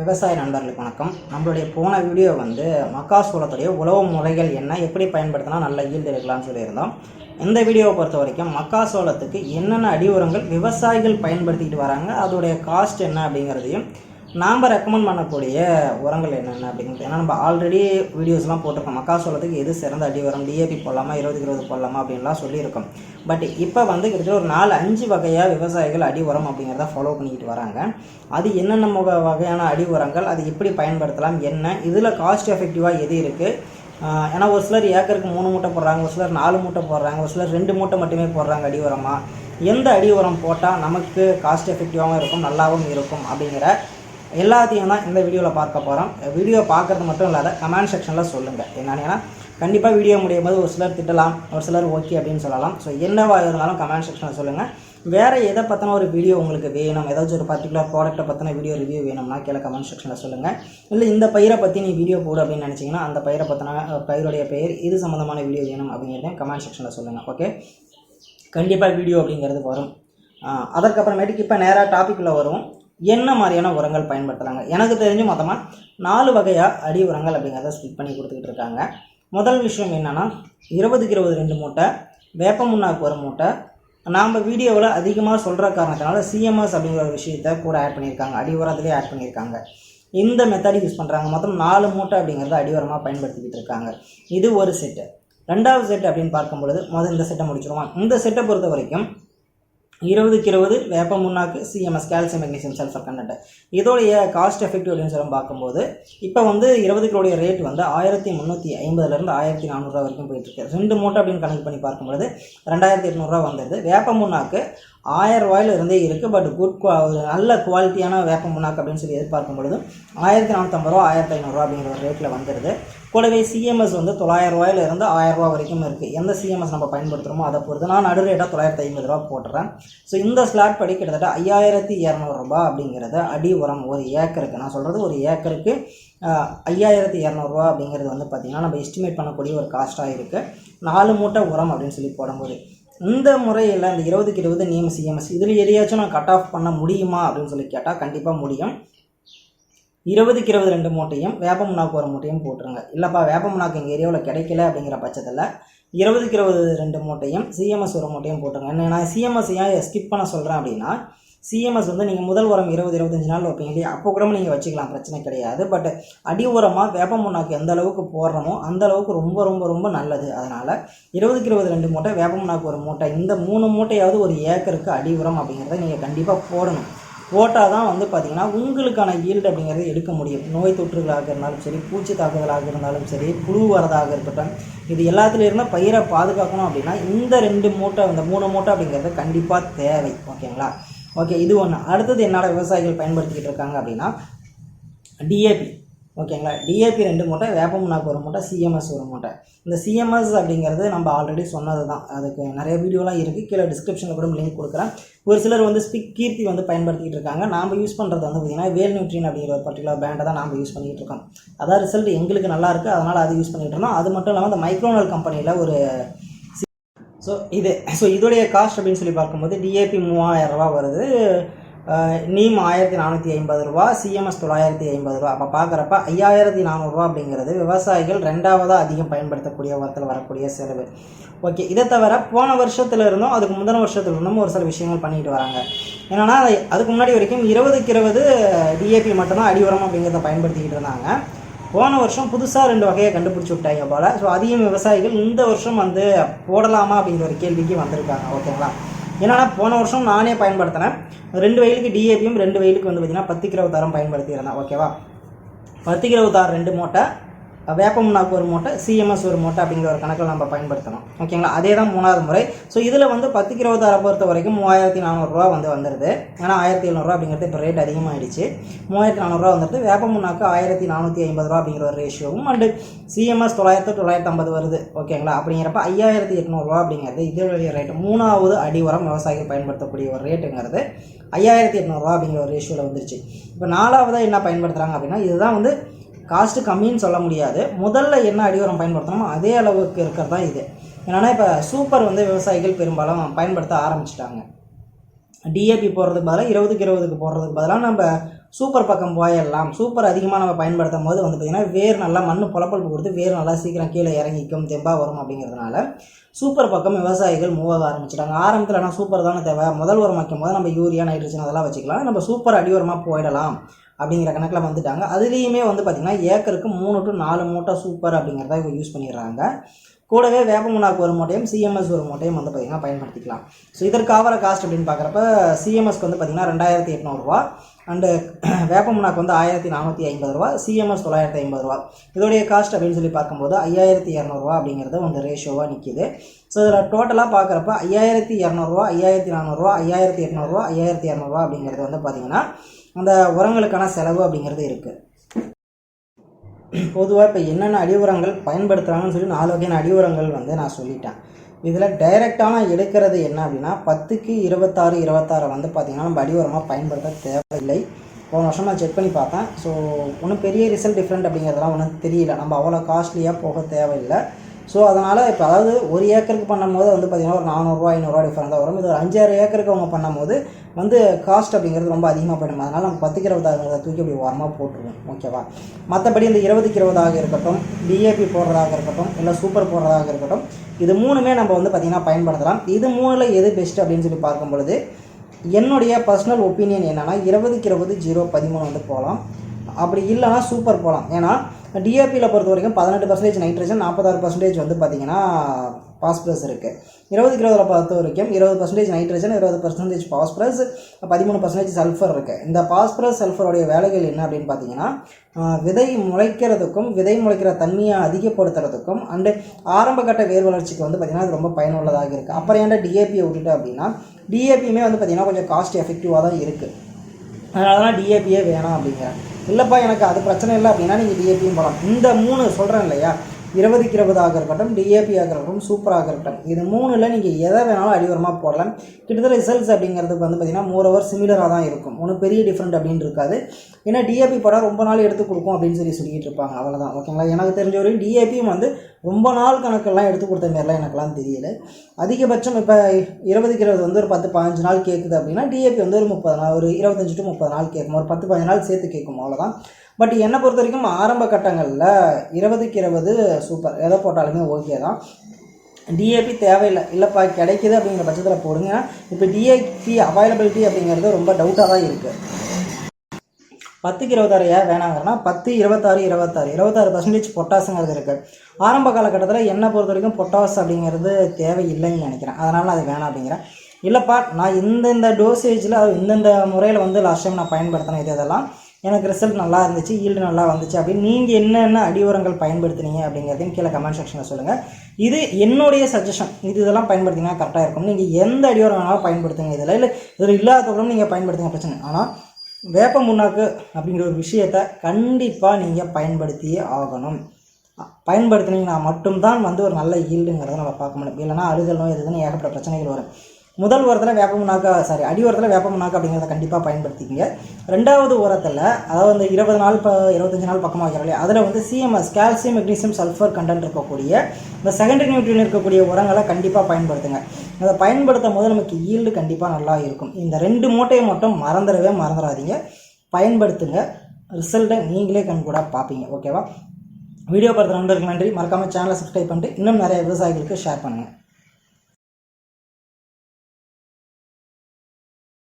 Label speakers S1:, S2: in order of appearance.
S1: விவசாய நண்பர்களுக்கு வணக்கம். நம்மளுடைய போன வீடியோ வந்து மக்காசோளத்துடைய உழவு முறைகள் என்ன எப்படி பயன்படுத்தினா நல்ல ஈல்டு எடுக்கலாம்னு சொல்லியிருந்தோம். இந்த வீடியோவை பொறுத்த வரைக்கும் மக்காசோளத்துக்கு என்னென்ன அடி உரங்கள் விவசாயிகள் பயன்படுத்திக்கிட்டு வராங்க அதோடைய காஸ்ட் என்ன அப்படிங்கிறதையும் நாம் ரெக்கமெண்ட் பண்ணக்கூடிய உரங்கள் என்னென்ன அப்படிங்கிறது ஏன்னா நம்ம ஆல்ரெடி வீடியோஸ்லாம் போட்டிருக்கோம். மக்காசோளத்துக்கு எது சிறந்த அடி உரம்? டிஏபி போடலாமா? இருபது இருபது போடலாமா? அப்படின்லாம் சொல்லியிருக்கோம். பட் இப்போ வந்து கிட்டத்தட்ட ஒரு நாலு அஞ்சு வகையாக விவசாயிகள் அடி உரம் அப்படிங்கிறத ஃபாலோ பண்ணிக்கிட்டு வராங்க. அது என்னென்ன வகையான அடி உரங்கள்? அது எப்படி பயன்படுத்தலாம்? என்ன? இதில் காஸ்ட் எஃபெக்டிவாக எது இருக்குது ஏன்னா ஒரு சிலர் ஏக்கருக்கு மூணு மூட்டை போடுறாங்க ஒரு சிலர் நாலு மூட்டை போடுறாங்க ஒரு சிலர் ரெண்டு மூட்டை மட்டுமே போடுறாங்க அடி உரமாக எந்த அடி உரம் போட்டால் நமக்கு காஸ்ட் எஃபெக்டிவாகவும் இருக்கும் நல்லாவும் இருக்கும் அப்படிங்கிற எல்லாத்தையும் தான் இந்த வீடியோவில் பார்க்க போகிறோம் வீடியோ பார்க்குறது மட்டும் இல்லாத கமெண்ட் செக்ஷனில் சொல்லுங்கள் என்னன்னா கண்டிப்பாக வீடியோ முடியும் போது ஒரு சிலர் திட்டலாம் ஒரு சிலர் ஓகே அப்படின்னு சொல்லலாம். ஸோ என்னவாக இருந்தாலும் கமெண்ட் செக்ஷனில் சொல்லுங்கள் வேறு எதை பற்றின ஒரு வீடியோ உங்களுக்கு வேணும்? ஏதாச்சும் ஒரு பர்டிகுலர் ப்ராடக்ட்டை பற்றின வீடியோ ரிவ்யூ வேணும்னா கீழே கமெண்ட் செக்ஷனில் சொல்லுங்கள் இல்லை இந்த பயிரை பற்றி நீ வீடியோ போடு அப்படின்னு நினச்சிங்கன்னா அந்த பயிரை பற்றின பயிருடைய பெயர் இது சம்மந்தமான வீடியோ வேணும் அப்படிங்கிறதையும் கமெண்ட் செக்ஷனில் சொல்லுங்கள் ஓகே கண்டிப்பாக வீடியோ அப்படிங்கிறது வரும். அதற்கப்புறமேட்டுக்கு இப்போ நேராக டாப்பிக்கில் வரும். என்ன மாதிரியான உரங்கள் பயன்படுத்துகிறாங்க எனக்கு தெரிஞ்சு மொத்தமாக நாலு வகையாக அடி உரங்கள் அப்படிங்கிறத ஸ்பிட் பண்ணி கொடுத்துக்கிட்டு இருக்காங்க. முதல் விஷயம் என்னென்னா இருபதுக்கு இருபது ரெண்டு மூட்டை வேப்ப முன்னாக்கு ஒரு மூட்டை. நாம் வீடியோவில் அதிகமாக சொல்கிற காரணத்தினால சிஎம்எஸ் அப்படிங்கிற ஒரு விஷயத்த கூட ஆட் பண்ணியிருக்காங்க. அடி உரத்துலேயே ஆட் பண்ணியிருக்காங்க. இந்த மெத்தட் யூஸ் பண்ணுறாங்க மொத்தம் நாலு மூட்டை அப்படிங்கிறத அடி உரமாக பயன்படுத்திக்கிட்டு இருக்காங்க. இது ஒரு செட்டு ரெண்டாவது செட் அப்படின்னு பார்க்கும் பொழுது முதல் இந்த செட்டை முடிச்சிருவோம். இந்த செட்டை பொறுத்த வரைக்கும் இருபதுக்கு இருபது வேப்ப முன்னாக்கு CMS calcium magnesium sulphur content இதோடைய காஸ்ட் எஃபெக்டிவ் அப்படின்னு சொல்லி பார்க்கும்போது இப்போ வந்து இருபதுக்களுடைய ரேட் வந்து ஆயிரத்தி முந்நூற்றி ஐம்பதுலேருந்து ஆயிரத்தி நானூறுரூவா வரைக்கும் போயிட்டுருக்கு. ரெண்டு மூட்டை அப்படின்னு கணக்கு பண்ணி பார்க்கும்பொழுது ரெண்டாயிரத்தி எட்நூறுரூவா வந்துடுது வேப்ப முன்னாக்கு ஆயிரம் ரூபாயில் இருந்தே இருக்குது பட் குட் குவா ஒரு நல்ல குவாலிட்டியான வேப்ப முன்னாக்கு அப்படின்னு சொல்லி எதிர்பார்க்கும் பொழுது ஆயிரத்தி நானூற்றம்பது ரூபா ஆயிரத்தி ஐநூறுரூவா அப்படிங்கிற ஒரு ரேட்டில் வந்துடுது கூடவே சிஎம்எஸ் வந்து தொள்ளாயிரம் ரூபாயில இருந்து வரைக்கும் இருக்குது எந்த சிஎம்எஸ் நம்ம பயன்படுத்துகிறோமோ அதை பொறுத்து நான் நடு ரேட்டாக தொள்ளாயிரத்தி ஐம்பது ரூபா போட்டுறேன். ஸோ இந்த ஸ்லாட் படி கிட்டத்தட்ட ஐயாயிரத்தி இரநூறுபா அப்படிங்கிறத அடி உரம் ஒரு ஏக்கருக்கு. நான் சொல்கிறது ஒரு ஏக்கருக்கு ஐயாயிரத்தி இரநூறுவா அப்படிங்கிறது வந்து பார்த்திங்கன்னா நம்ம எஸ்டிமேட் பண்ணக்கூடிய ஒரு காஸ்ட்டாக இருக்குது நாலு மூட்டை உரம் அப்படின்னு சொல்லி போடும்போது இந்த முறையில் இந்த இருபதுக்கு இருபது நியம சிஎம்எஸ் இதில் எதையாச்சும் நான் கட் ஆஃப் பண்ண முடியுமா அப்படின்னு சொல்லி கேட்டால் கண்டிப்பாக முடியும். இருபதுக்கு இருபது ரெண்டு மூட்டையும் வேப்ப முனாக்கு ஒரு மூட்டையும் போட்டுருங்க. இல்லைப்பா வேப்ப முனாக்கு எங்கள் ஏரியாவில் கிடைக்கல அப்படிங்கிற பட்சத்தில் இருபதுக்கு இருபது ரெண்டு மூட்டையும் சிஎம்எஸ் ஒரு மூட்டையும் போட்டுருங்க. என்ன நான் சிஎம்எஸ் ஏன் ஸ்கிப் பண்ண சொல்கிறேன் அப்படின்னா சிஎம்எஸ் வந்து நீங்கள் முதல் உரம் இருபது இருபத்தஞ்சு நாள் வைப்பீங்க இல்லையா? அப்போ கூட நீங்கள் வச்சுக்கலாம் பிரச்சனை கிடையாது. பட் அடி உரமாக வேப்ப முன்னாக்கு எந்த அளவுக்கு போடுறோமோ அந்த அளவுக்கு ரொம்ப ரொம்ப ரொம்ப நல்லது. அதனால் இருபதுக்கு இருபது ரெண்டு மூட்டை வேப்ப முன்னாக்கு ஒரு மூட்டை இந்த மூணு மூட்டையாவது ஒரு ஏக்கருக்கு அடி உரம் அப்படிங்கிறத நீங்கள் கண்டிப்பாக போடணும். போட்டால் தான் வந்து பார்த்திங்கன்னா உங்களுக்கான ஈல்டு அப்படிங்கிறத எடுக்க முடியும். நோய் தொற்றுகளாக இருந்தாலும் சரி பூச்சி தாக்குதலாக இருந்தாலும் சரி புழு வரதாக இருக்கட்டும் இது எல்லாத்துலேயும் இருந்தால் பயிரை பாதுகாக்கணும் அப்படின்னா இந்த ரெண்டு மூட்டை இந்த மூணு மூட்டை அப்படிங்கிறது கண்டிப்பாக தேவை. ஓகேங்களா? ஓகே இது ஒன்று அடுத்தது என்னோட விவசாயிகள் பயன்படுத்திக்கிட்டு இருக்காங்க அப்படின்னா டிஏபி ஓகேங்களா? டிஏபி ரெண்டு மூட்டை வேப்பமுனாக்கு ஒரு மூட்டை சிஎம்எஸ் ஒரு மூட்டை. இந்த சிஎம்எஸ் அப்படிங்கிறது நம்ம ஆல்ரெடி சொன்னது தான் அதுக்கு நிறைய வீடியோலாம் இருக்குது கீழே டிஸ்கிரிப்ஷனில் கூட லிங்க் கொடுக்குறேன். ஒரு சிலர் வந்து ஸ்பிக் கீர்த்தி வந்து பயன்படுத்திக்கிட்டு இருக்காங்க நாம் யூஸ் பண்ணுறது வந்து பார்த்திங்கன்னா வேல் நியூட்ரின் அப்படிங்கிற ஒரு பர்டிகுலர் பிராண்டை தான் நாம் யூஸ் பண்ணிக்கிட்டு இருக்கோம் அதான் ரிசல்ட் எங்களுக்கு நல்லா இருக்குது அதனால் அது யூஸ் பண்ணிகிட்டு இருந்தோம். அது மட்டும் இல்லாமல் அந்த மைக்ரோனல் கம்பெனியில் ஒரு ஸோ இது ஸோ இதோடைய காஸ்ட் அப்படின்னு சொல்லி பார்க்கும்போது டிஏபி மூவாயிரம் ரூபா வருது. நீம் ஆயிரத்தி நானூற்றி ஐம்பது ரூபா சிஎம்எஸ் தொள்ளாயிரத்தி ஐம்பது ரூபா. அப்போ பார்க்குறப்ப ஐயாயிரத்தி நானூறுரூவா அப்படிங்கிறது விவசாயிகள் ரெண்டாவதாக அதிகம் பயன்படுத்தக்கூடிய வாரத்தில் வரக்கூடிய செலவு. ஓகே இதை தவிர போன வருஷத்துல இருந்தும் அதுக்கு முந்தின வருஷத்துல இருந்தும் ஒரு சில விஷயங்கள் பண்ணிட்டு வராங்க. என்னென்னா அதுக்கு முன்னாடி வரைக்கும் இருபதுக்கு இருபது டிஏபி மட்டும்தான் அடி உரம் அப்படிங்கிறத பயன்படுத்திக்கிட்டு இருந்தாங்க. போன வருஷம் புதுசாக ரெண்டு வகையை கண்டுபிடிச்சி விட்டாங்க போல். ஸோ அதையும் விவசாயிகள் இந்த வருஷம் வந்து போடலாமா அப்படிங்கிற ஒரு கேள்விக்கு வந்திருக்காங்க. ஓகேங்களா? என்னன்னா போன வருஷம் நானே பயன்படுத்தினேன். ரெண்டு வயலுக்கு டிஏபியும் ரெண்டு வயலுக்கு வந்து பார்த்திங்கன்னா பத்து கிலோ தரம் பயன்படுத்தியிருந்தேன். ஓகேவா? பத்து கிலோ தார் ரெண்டு மூட்டை. வேப்பமுன்னாக்கு ஒரு மூட்டை சிஎம்எஸ் ஒரு மூட்டை அப்படிங்கிற ஒரு கணக்கில் நம்ம பயன்படுத்தணும். ஓகேங்களா? அதே தான் மூணாவது முறை. ஸோ இதில் வந்து பத்து கிலோ தர பொறுத்த வரைக்கும் மூவாயிரத்தி நானூறுரூவா வந்து வந்துடுது ஏன்னா ஆயிரத்தி எழுநூறுவா அப்படிங்கிறது இப்போ ரேட் அதிகமாகிடுச்சு மூவாயிரத்தி நானூறுரூவா வந்துடுது வேப்பமுன்னாக்கு ஆயிரத்தி நானூற்றி ஐம்பது ரூபா அப்படிங்கிற ஒரு ரேஷியோவும் அண்டு சிஎம்எஸ் தொள்ளாயிரத்து தொள்ளாயிரத்தி ஐம்பது வருது. ஓகேங்களா? அப்படிங்கிறப்ப ஐயாயிரத்தி எட்நூறுரூவா அப்படிங்கிறது இதனுடைய ரேட்டு மூணாவது அடி உரம் விவசாயிகள் பயன்படுத்தக்கூடிய ஒரு ரேட்டுங்கிறது ஐயாயிரத்தி எட்நூறுரூவா அப்படிங்கிற ஒரு ரேஷியோவில் வந்துருச்சு. இப்போ நாலாவதாக என்ன பயன்படுத்துகிறாங்க அப்படின்னா இதுதான் வந்து காஸ்ட்டு கம்மின்னு சொல்ல முடியாது. முதல்ல என்ன அடி உரம் பயன்படுத்தணுமோ அதே அளவுக்கு இருக்கிறது தான் இது. என்னென்னா இப்போ சூப்பர் வந்து விவசாயிகள் பெரும்பாலும் பயன்படுத்த ஆரம்பிச்சிட்டாங்க. டிஏபி போடுறதுக்கு பதிலாக இருபதுக்கு இருபதுக்கு போடுறதுக்கு பதிலாக நம்ம சூப்பர் பக்கம் போயிடலாம் சூப்பர் அதிகமாக நம்ம பயன்படுத்தும் போது வந்து பார்த்திங்கன்னா வேர் நல்லா மண் புலப்பழுப்பு கொடுத்து வேர் நல்லா சீக்கிரம் கீழே இறங்கிக்கும் தெம்பாக வரும் அப்படிங்கிறதுனால சூப்பர் பக்கம் விவசாயிகள் மூவ் ஆக ஆரம்பிச்சிட்டாங்க. ஆரம்பத்தில் ஆனால் சூப்பர் தானே தேவை. முதல் உரம் வைக்கும் போது நம்ம யூரியா நைட்ரஜன் அதெல்லாம் வச்சுக்கலாம். நம்ம சூப்பர் அடி உரமாக போயிடலாம். அப்படிங்கிற கணக்கில் வந்துட்டாங்க. அதுலேயுமே வந்து பார்த்திங்கன்னா ஏக்கருக்கு மூணு டு நாலு மூட்டை சூப்பர் அப்படிங்கிறத இவங்க யூஸ் பண்ணிடுறாங்க. கூடவே வேப்பமுண்ணாக்கு ஒரு மூட்டையும் சிஎம்எஸ் ஒரு மூட்டையும் வந்து பார்த்திங்கன்னா பயன்படுத்திக்கலாம். ஸோ இதற்கு ஆகிற காஸ்ட் அப்படின்னு பார்க்குறப்ப சிஎம்எஸ்க்கு வந்து பார்த்திங்கன்னா ரெண்டாயிரத்தி எட்நூறுரூவா அண்டு வேப்பமுனாக்கு வந்து ஆயிரத்தி நானூற்றி ஐம்பது ரூபா. சிஎம்எஸ் தொள்ளாயிரத்தி ஐம்பது ரூபா. இதோடைய காஸ்ட் அப்படின்னு சொல்லி பார்க்கும்போது ஐயாயிரத்தி இரநூறுவா அப்படிங்கிறது வந்து ரேஷியோவாக நிற்கிது ஸோ இதில் டோட்டலாக பார்க்குறப்ப ஐயாயிரத்தி இரநூறுவா ஐயாயிரத்தி நானூறுரூவா ஐயாயிரத்தி எட்நூறுரூவா ஐயாயிரத்தி இரநூறுவா அப்படிங்கிறது வந்து பார்த்திங்கன்னா அந்த உரங்களுக்கான செலவு அப்படிங்கிறது இருக்குது பொதுவாக இப்போ என்னென்ன அடி உரங்கள் பயன்படுத்துகிறாங்கன்னு சொல்லி நாலு வகையான அடி உரங்கள் வந்து நான் சொல்லிட்டேன். இதில் டைரெக்டான எடுக்கிறது என்ன அப்படின்னா பத்துக்கு இருபத்தாறு இருபத்தாறு வந்து பார்த்திங்கன்னா நம்ம அடி உரமாக பயன்படுத்த தேவையில்லை. போன வருஷம் நான் செக் பண்ணி பார்த்தேன். ஸோ ஒன்றும் பெரிய ரிசல்ட் டிஃப்ரெண்ட் அப்படிங்கிறதுலாம் ஒன்றும் தெரியல. நம்ம அவ்வளோ காஸ்ட்லியாக போக தேவையில்லை. ஸோ அதனால் இப்போ அதாவது ஒரு ஏக்கருக்கு பண்ணும்போது வந்து பார்த்திங்கன்னா ஒரு நானூறுரூவா ஐநூறுரூவா தான் வரும். இது ஒரு அஞ்சாறு ஏக்கருக்கு அவங்க பண்ணும்போது வந்து காஸ்ட் அப்படிங்கிறது ரொம்ப அதிகமாக போயிடும். அதனால் நம்ம பத்துக்கு இருபதாயிரம் தூக்கி அப்படி ஓரமாக போட்டுருவோம். ஓகேவா மற்றபடி இந்த இருபதுக்கு இருபதாக இருக்கட்டும் டிஏபி போடுறதாக இருக்கட்டும் இல்லை சூப்பர் போடுறதாக இருக்கட்டும் இது மூணுமே நம்ம வந்து பார்த்திங்கன்னா பயன்படுத்தலாம். இது மூணில் எது பெஸ்ட் அப்படின்னு சொல்லி பார்க்கும் பொழுது என்னுடைய பர்சனல் ஒப்பீனியன் என்னென்னா இருபதுக்கு இருபது ஜீரோ பதிமூணு வந்து போகலாம். அப்படி இல்லைனா சூப்பர் போகலாம். ஏன்னா டிஏபியில் பொறுத்த வரைக்கும் பதினெட்டு பர்சன்டேஜ் நைட்ரஜன் நாற்பத்தாறு பர்சன்டேஜ் வந்து பார்த்திங்கன்னா பாஸ்பரஸ் இருக்குது இருபது இருபதில் பொறுத்த வரைக்கும் இருபது பர்சன்டேஜ் நைட்ரஜன் இருபது பர்சன்டேஜ் பாஸ்பரஸ் பதிமூணு பர்சன்டேஜ் சல்ஃபர் இருக்குது இந்த பாஸ்பரஸ் சல்ஃபருடைய வேலைகள் என்ன அப்படின்னு பார்த்தீங்கன்னா விதை முளைக்கிறதுக்கும் விதை முளைக்கிற தன்மையை அதிகப்படுத்துறதுக்கும் அண்டு ஆரம்பகட்ட வேர் வளர்ச்சிக்கு வந்து பார்த்திங்கன்னா அது ரொம்ப பயனுள்ளதாக இருக்குது அப்புறம் ஏன்டா டிஏபியை விட்டுட்டு அப்படின்னா டிஏபியுமே வந்து பார்த்திங்கன்னா கொஞ்சம் காஸ்ட் எஃபெக்டிவாக தான் இருக்குது அதனால தான் டிஏபியே வேணாம் அப்படிங்கிறேன் இல்லைப்பா எனக்கு அது பிரச்சனை இல்லை அப்படின்னா நீங்கள் டிஏபியும் போகலாம். இந்த மூணு சொல்கிறேன் இல்லையா? இருபதுக்கு இருபதாக இருக்கட்டும் டிஏபியாக இருக்கட்டும் சூப்பராக இருக்கட்டும் இது மூணில் நீங்கள் எதை வேணாலும் அடிவரமாக போடலாம். கிட்டத்தட்ட ரிசல்ட்ஸ் அப்படிங்கிறதுக்கு வந்து பார்த்திங்கன்னா மோர் ஓவர் சிமிலராக தான் இருக்கும். ஒன்றும் பெரிய டிஃப்ரெண்ட் அப்படின்னு இருக்காது. ஏன்னா டிஏபி படம் ரொம்ப நாள் எடுத்து கொடுக்கும் அப்படின்னு சொல்லி சொல்லிட்டு இருப்பாங்க. அவ்வளோதான் ஓகேங்களா எனக்கு தெரிஞ்ச வரையும் டிஏபியும் வந்து ரொம்ப நாள் கணக்கெல்லாம் எடுத்து கொடுத்த மாரிலாம் எனக்குலாம் தெரியல. அதிகபட்சம் இப்போ இருபதுக்கு இருபது வந்து ஒரு பத்து பதினஞ்சு நாள் கேட்குது அப்படின்னா டிஏபி வந்து ஒரு முப்பது நாள் ஒரு இருபத்தஞ்சு டு முப்பது நாள் கேட்கும் ஒரு பத்து பதினஞ்சு நாள் சேர்த்து கேட்கும் அவ்வளோதான் பட் என்னை பொறுத்த வரைக்கும் ஆரம்ப கட்டங்களில் இருபதுக்கு இருபது சூப்பர் எதை போட்டாலுமே ஓகே தான். டிஏபி தேவையில்லை. இல்லைப்பா கிடைக்குது அப்படிங்கிற பட்சத்தில் போடுங்க. இப்போ டிஏபி அவைலபிலிட்டி அப்படிங்கிறது ரொம்ப டவுட்டாக தான் இருக்குது பத்துக்கு இருபத்தாறு ஏன் வேணாங்கன்னா பத்து இருபத்தாறு இருபத்தாறு. இருபத்தாறு பர்சன்டேஜ் பொட்டாசுங்கிறது இருக்குது ஆரம்ப காலகட்டத்தில் என்னை பொறுத்த வரைக்கும் பொட்டாஸ் அப்படிங்கிறது தேவையில்லைன்னு நினைக்கிறேன். அதனால் அது வேணாம் அப்படிங்கிறேன். இல்லைப்பா நான் இந்தந்த டோசேஜில் இந்தந்த முறையில் வந்து லாஸ்ட் டைம் நான் பயன்படுத்தினேன் இது இதெல்லாம் எனக்கு ரிசல்ட் நல்லா இருந்துச்சு ஈல்டு நல்லா வந்துச்சு அப்படின்னு நீங்கள் என்னென்ன அடி உரங்கள் பயன்படுத்துனீங்க அப்படிங்கிறதையும் கீழே கமெண்ட் செக்ஷனில் சொல்லுங்கள் இது என்னுடைய சஜஷன் இது இதெல்லாம் பயன்படுத்திங்கன்னா கரெக்டாக இருக்கும். நீங்கள் எந்த அடி உரம் வேணாலும் பயன்படுத்துங்க இதில். இல்லை இதில் இல்லாதவங்களும் நீங்கள் பயன்படுத்துங்க பிரச்சனை ஆனால் வேப்ப முன்னாக்கு அப்படிங்கிற ஒரு விஷயத்தை கண்டிப்பாக நீங்கள் பயன்படுத்தியே ஆகணும். பயன்படுத்தினீங்கன்னா மட்டும்தான் வந்து ஒரு நல்ல ஈல்டுங்கிறத நம்ம பார்க்க முடியும். இல்லைனா அழுகல் நோய் ஏகப்பட்ட பிரச்சனைகள் வரும். முதல் உரத்தில் வேப்ப முன்னாக்கா சாரி அடி உரத்தில் வேப்ப முன்னாக்கு அப்படிங்கிறத கண்டிப்பாக பயன்படுத்திக்கிங்க. ரெண்டாவது உரத்தில் அதாவது இந்த இருபது நாள் இப்போ இருபத்தஞ்சு நாள் பக்கமாக வைக்கிறோம் இல்லையா அதில் வந்து CMS calcium magnesium sulphur content இருக்கக்கூடிய இந்த செகண்டரி நியூட்ரியன் இருக்கக்கூடிய உரங்களை கண்டிப்பாக பயன்படுத்துங்க. அதை பயன்படுத்தும் போது நமக்கு ஈல்டு கண்டிப்பாக நல்லா இருக்கும். இந்த ரெண்டு மூட்டையை மட்டும் மறந்துடவே மறந்துடாதீங்க. பயன்படுத்துங்க. ரிசல்ட்டை நீங்களே கண்கூட பார்ப்பீங்க. ஓகேவா வீடியோ பார்த்த நண்பர்களுக்கு நன்றி. மறக்காமல் சேனலை சப்ஸ்கிரைப் பண்ணிட்டு இன்னும் நிறைய விவசாயிகளுக்கு ஷேர் பண்ணுங்கள்